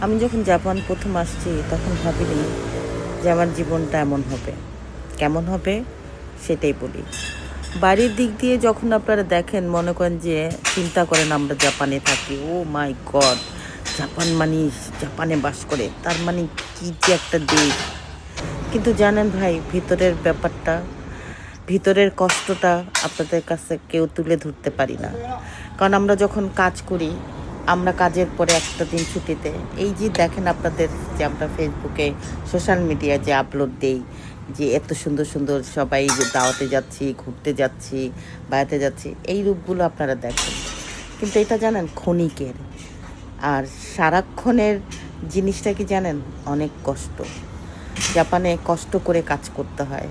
আমি যখন জাপান প্রথম আসছি, তখন ভাবিনি যে আমার জীবনটা এমন হবে। কেমন হবে? সেটাই বলি। বাড়ির দিক দিয়ে যখন আপনারা দেখেন, মনে করেন যে চিন্তা করেন আমরা জাপানে থাকি। ও মাই গড জাপান মানে জাপানে বাস করে। তার মানে কি যে একটা দেশ। কিন্তু জানেন ভাই, ভিতরের ব্যাপারটা, ভিতরের কষ্টটা আপনাদের কাছে কেউ তুলে ধরতে পারি না। কারণ আমরা যখন কাজ করি আমরা কাজের পরে একটা দিন ছুটিতে। এই যে দেখেন আপনাদের যে আমরা ফেসবুকে সোশ্যাল মিডিয়ায় যে আপলোড দেই, যে এত সুন্দর সুন্দর সবাই যে দাওয়াতে যাচ্ছি, ঘুরতে যাচ্ছি, বেড়াতে যাচ্ছি, এই রূপগুলো আপনারা দেখেন। কিন্তু এটা জানেন ক্ষণিকের। আর সারাক্ষণের জিনিসটা কি জানেন? অনেক কষ্ট। জাপানে কষ্ট করে কাজ করতে হয়।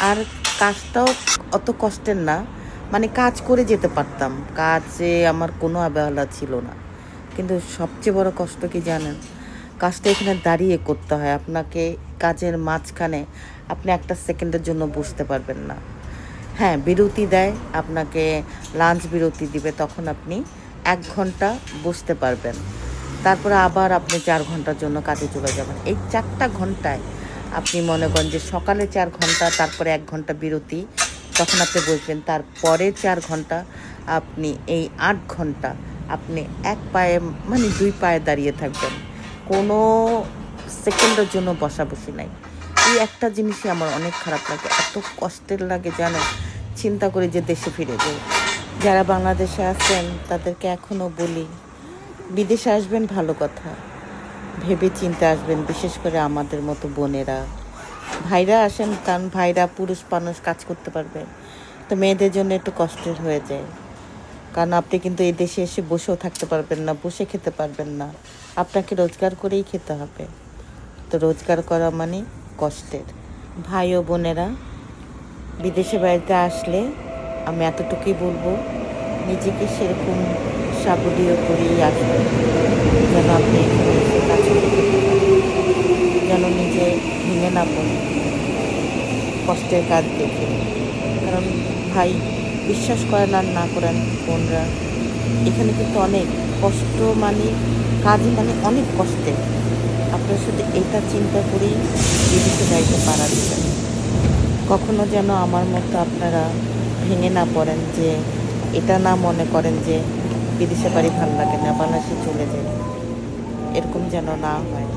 আর কাজটাও অত কষ্টের না। মানে কাজ করে যেতে পারতাম। কাজে আমার কোনো অবহেলা ছিল না। কিন্তু সবচেয়ে বড় কষ্ট কি জানেন? কাজটা এখানে দাঁড়িয়ে করতে হয়। আপনাকে কাজের মাঝখানে আপনি একটা সেকেন্ডের জন্য বসতে পারবেন না। হ্যাঁ বিরতি দেয়, আপনাকে লাঞ্চ বিরতি দিবে, তখন আপনি এক ঘণ্টা বসতে পারবেন। তারপরে আবার আপনি চার ঘণ্টার জন্য কাজে চলে যাবেন। এই চারটা ঘন্টায় আপনি মনে করেন যে সকালে চার ঘণ্টা, তারপরে এক ঘণ্টা বিরতি তখন আপনি বসবেন তারপরে চার ঘণ্টা আপনি, এই আট ঘণ্টা আপনি এক পায়ে মানে দুই পায়ে দাঁড়িয়ে থাকবেন। কোনো সেকেন্ডের জন্য বসাবসি নাই। এই একটা জিনিসই আমার অনেক খারাপ লাগে। এত কষ্টের লাগে জানেন, চিন্তা করে যে দেশে ফিরে যাই। যারা বাংলাদেশে আছেন, তাদেরকে এখনও বলি, বিদেশে আসবেন ভালো কথা, ভেবে চিন্তে আসবেন, বিশেষ করে আমাদের মতো বোনেরা। ভাইরা আসেন, কারণ ভাইরা পুরুষ মানুষ কাজ করতে পারবে। তো মেয়েদের জন্য একটু কষ্টের হয়ে যায়। কারণ আপনি কিন্তু এই দেশে এসে বসেও থাকতে পারবেন না, বসে খেতে পারবেন না। আপনাকে রোজগার করেই খেতে হবে। তো রোজগার করা মানে কষ্টের। ভাই ও বোনেরা, বিদেশে বাড়িতে আসলে আমি এতটুকুই বলব, নিজেকে সেরকম সাবলীয় করেই আসবেন যেন আপনি এখানে কাজ করতে যেন নিজে ভেঙে না পড়ে। কষ্টের কাজ দেখে। কারণ ভাই, বিশ্বাস করেন আর না করেন বোনরা, এখানে কিন্তু অনেক কষ্ট মানে কাজ মানে অনেক কষ্টের। আপনার শুধু এটা চিন্তা করেই বিদেশে যাইতে পারা দিবেন কখনো যেন আমার মতো আপনারা ভেঙে না পড়েন যে, এটা না মনে করেন যে, বিদেশে বাড়ি ভালো লাগে না, বাংলাদেশে চলে যায়। এরকম যেন না হয়।